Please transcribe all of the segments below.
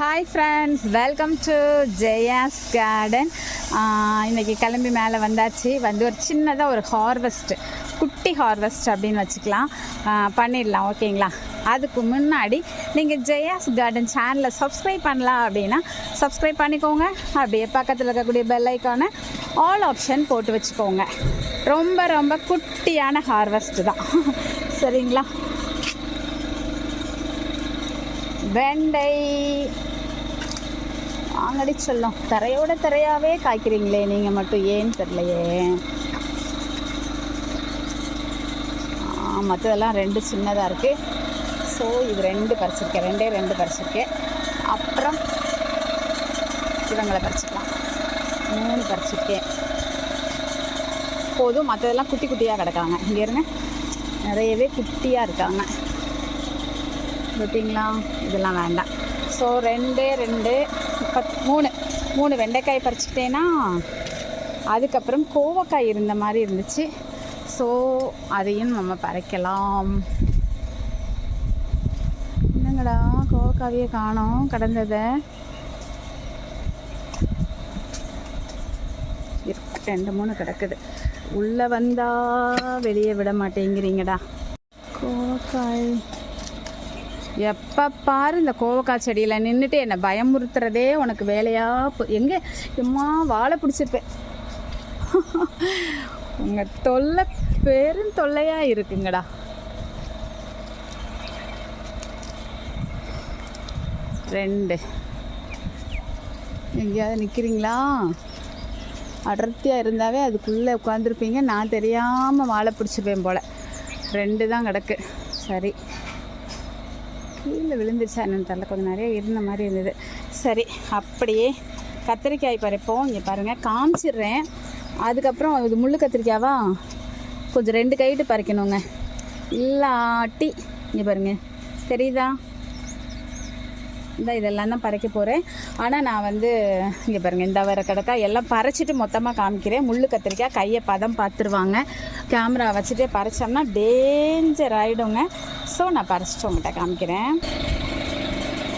Hi friends welcome to Jaya's garden இன்றைக்கி கிளம்பி மேலே வந்தாச்சு. வந்து ஒரு சின்னதாக ஒரு ஹார்வெஸ்ட் குட்டி ஹார்வெஸ்ட் அப்படின்னு வச்சுக்கலாம். பண்ணிடலாம். ஓகேங்களா? அதுக்கு முன்னாடி நீங்கள் ஜெயாஸ் கார்டன் சேனலை சப்ஸ்கிரைப் பண்ணலாம் அப்படின்னா சப்ஸ்கிரைப் பண்ணிக்கோங்க. அப்படியே பக்கத்தில் இருக்கக்கூடிய பெல் ஐக்கானை ஆல் ஆப்ஷன் போட்டு வச்சுக்கோங்க. ரொம்ப ரொம்ப குட்டியான ஹார்வெஸ்ட் தான். சரிங்களா? வெண்டை. வாங்கடி சொல்லும். தரையோட தரையாகவே காய்க்கிறீங்களே நீங்கள் மட்டும் ஏன்னு தெரியலையே. மற்றதெல்லாம் ரெண்டு சின்னதாக இருக்குது ஸோ இது ரெண்டு பறிச்சிருக்கேன். ரெண்டே ரெண்டு பறிச்சிருக்கேன். அப்புறம் இவங்களை பறிச்சிக்கலாம். மூணு பறிச்சிருக்கேன். போதும். மற்றதெல்லாம் குட்டி குட்டியாக கிடக்காங்க இங்கே இருங்க. நிறையவே குட்டியாக இருக்காங்க. பார்த்தீங்களா இதெல்லாம் வேண்டாம். ஸோ ரெண்டு ரெண்டு பத் மூணு. மூணு வெண்டைக்காய் பறிச்சுட்டேன்னா அதுக்கப்புறம் கோவக்காய் இருந்த மாதிரி இருந்துச்சு. ஸோ அதையும் நம்ம பறிக்கலாம். என்னங்கடா கோவக்காவையே காணோம் கடந்ததை. ரெண்டு மூணு கிடக்குது. உள்ளே வந்தால் வெளியே விட மாட்டேங்கிறீங்கடா. கோவக்காய். எப்போ பாரு இந்த கோவக்காய் செடியில் நின்றுட்டு என்னை பயமுறுத்துறதே உனக்கு வேலையா எங்கே? எம்மா வாழை பிடிச்சிருப்பேன். உங்கள் தொல்லை பெரும் தொல்லையாக இருக்குங்கடா. ரெண்டு. எங்கேயாவது நிற்கிறீங்களா அடர்த்தியாக இருந்தாவே அதுக்குள்ளே உட்காந்துருப்பீங்க நான் தெரியாமல் வாழை பிடிச்சிப்பேன் போல். ரெண்டு தான் கிடக்கு. சரி. கீழே விழுந்துருச்சா. என்னென்னு தெரில கொஞ்சம் நிறைய இருந்த மாதிரி இருந்தது. சரி அப்படியே கத்திரிக்காய் பறிப்போம். இங்கே பாருங்கள் காமிச்சிடுறேன். அதுக்கப்புறம் இது முள்ளு கத்திரிக்காவா? கொஞ்சம் ரெண்டு கைட்டு பறிக்கணுங்க. இல்லாட்டி இங்கே பாருங்கள் தெரியுதா? இந்த இதெல்லாம் தான் பறைக்க போகிறேன் ஆனால் நான் வந்து இங்கே பாருங்கள் இந்த வர கிடக்கா எல்லாம் பறிச்சிட்டு மொத்தமாக காமிக்கிறேன். முள் கத்திரிக்காய் கையை பதம் பார்த்துருவாங்க. கேமரா வச்சுட்டே பறிச்சோம்னா டேஞ்சர் ஆகிடுங்க ஸோ நான் பறிச்சிட்டு உங்கள்கிட்ட காமிக்கிறேன்.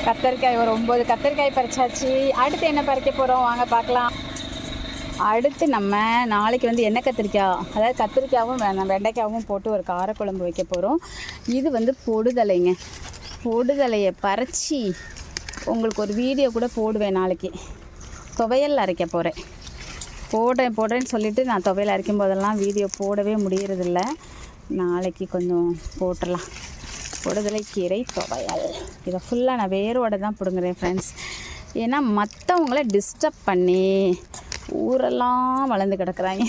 கத்தரிக்காய் ஒரு ஒம்பது கத்தரிக்காய் பறிச்சாச்சு. அடுத்து என்ன பறிக்க போகிறோம் வாங்க பார்க்கலாம். அடுத்து நம்ம நாளைக்கு வந்து எண்ணெய் கத்திரிக்காய்? அதாவது கத்திரிக்காயும் வெண்டைக்காயும் போட்டு ஒரு காரக்குழம்பு வைக்க போகிறோம் இது வந்து பொடுதலைங்க. பொடுதலையை பறித்து உங்களுக்கு ஒரு வீடியோ கூட போடுவேன் நாளைக்கு. துவையல் அரைக்க போகிறேன் போடுறேன் போடுறேன்னு சொல்லிவிட்டு நான் துவையல் அரைக்கும் போதெல்லாம் வீடியோ போடவே முடியறதில்ல. நாளைக்கு கொஞ்சம் போட்டுடலாம் பொடுதலை கீரை துவையல். இதை ஃபுல்லாக நான் வேரோட தான் பிடுங்குறேன் ஃப்ரெண்ட்ஸ் ஏன்னா மற்றவங்கள டிஸ்டர்ப் பண்ணி ஊரெல்லாம் வளர்ந்து கிடக்குறாங்க.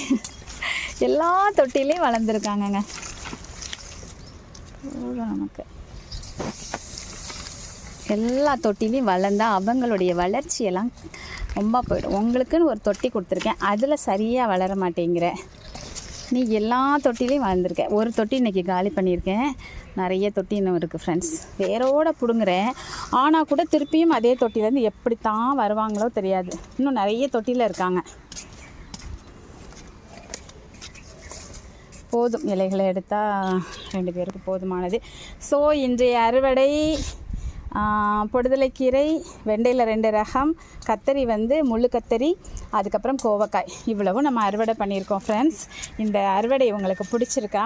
எல்லா தொட்டிலையும் வளர்ந்துருக்காங்கங்க. நமக்கு. எல்லா தொட்டிலையும் வளர்ந்தா அவங்களுடைய வளர்ச்சியெல்லாம் ரொம்ப போயிடும். உங்களுக்குன்னு ஒரு தொட்டி கொடுத்துருக்கேன். அதில் சரியாக வளர மாட்டேங்கிற. நீ எல்லா தொட்டிலையும் வளர்ந்துருக்கேன் ஒரு தொட்டி இன்றைக்கி காலி பண்ணியிருக்கேன். நிறைய தொட்டி இன்னும் இருக்குது ஃப்ரெண்ட்ஸ் வேரோட பிடுங்குறேன் ஆனால் கூட திருப்பியும் அதே தொட்டிலேருந்து எப்படி தான் வருவாங்களோ தெரியாது. இன்னும் நிறைய தொட்டியில் இருக்காங்க. போதும் இலைகளை எடுத்தால் ரெண்டு பேருக்கு போதுமானது. ஸோ இன்றைய அறுவடை பொடுதலைக்கீரை வெண்டையில் ரெண்டு ரகம் கத்தரி வந்து முள்ளு கத்தரி அதுக்கப்புறம் கோவக்காய். இவ்வளவும் நம்ம அறுவடை பண்ணியிருக்கோம் ஃப்ரெண்ட்ஸ் இந்த அறுவடை உங்களுக்கு பிடிச்சிருக்கா?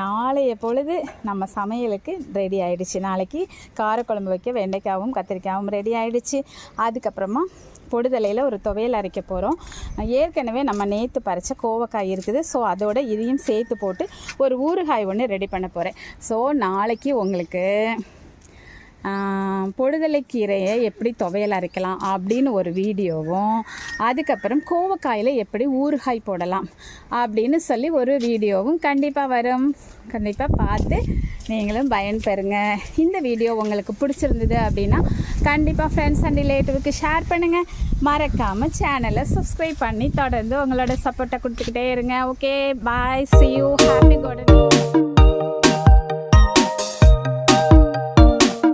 நாளைய பொழுது நம்ம சமையலுக்கு ரெடி ஆகிடுச்சு நாளைக்கு காரக்குழம்பு வைக்க வெண்டைக்காவும் கத்திரிக்காயும் ரெடி ஆகிடுச்சு அதுக்கப்புறமா பொடுதலையில் ஒரு துவையல் அரைக்க போகிறோம் ஏற்கனவே நம்ம நேற்று பறித்த கோவக்காய் இருக்குது. ஸோ அதோட இதையும் சேர்த்து போட்டு ஒரு ஊறுகாய் ஒன்று ரெடி பண்ண போகிறேன் ஸோ நாளைக்கு உங்களுக்கு பொடுதலைக்கீரையை பொடுதலை கீரையை எப்படி துவையல் அரைக்கலாம் அப்படின்னு ஒரு வீடியோவும் அதுக்கப்புறம் கோவக்காயில் எப்படி ஊறுகாய் போடலாம் அப்படின்னு சொல்லி ஒரு வீடியோவும் கண்டிப்பாக வரும். கண்டிப்பாக பார்த்து நீங்களும் பயன்பெறுங்க இந்த வீடியோ உங்களுக்கு பிடிச்சிருந்தது அப்படின்னா கண்டிப்பாக ஃப்ரெண்ட்ஸ் அண்ட் ரிலேட்டிவ்க்கு ஷேர் பண்ணுங்கள் மறக்காமல் சேனலை சப்ஸ்கிரைப் பண்ணி தொடர்ந்து உங்களோட சப்போர்ட்டை கொடுத்துக்கிட்டே இருங்க. Okay bye see you happy gardening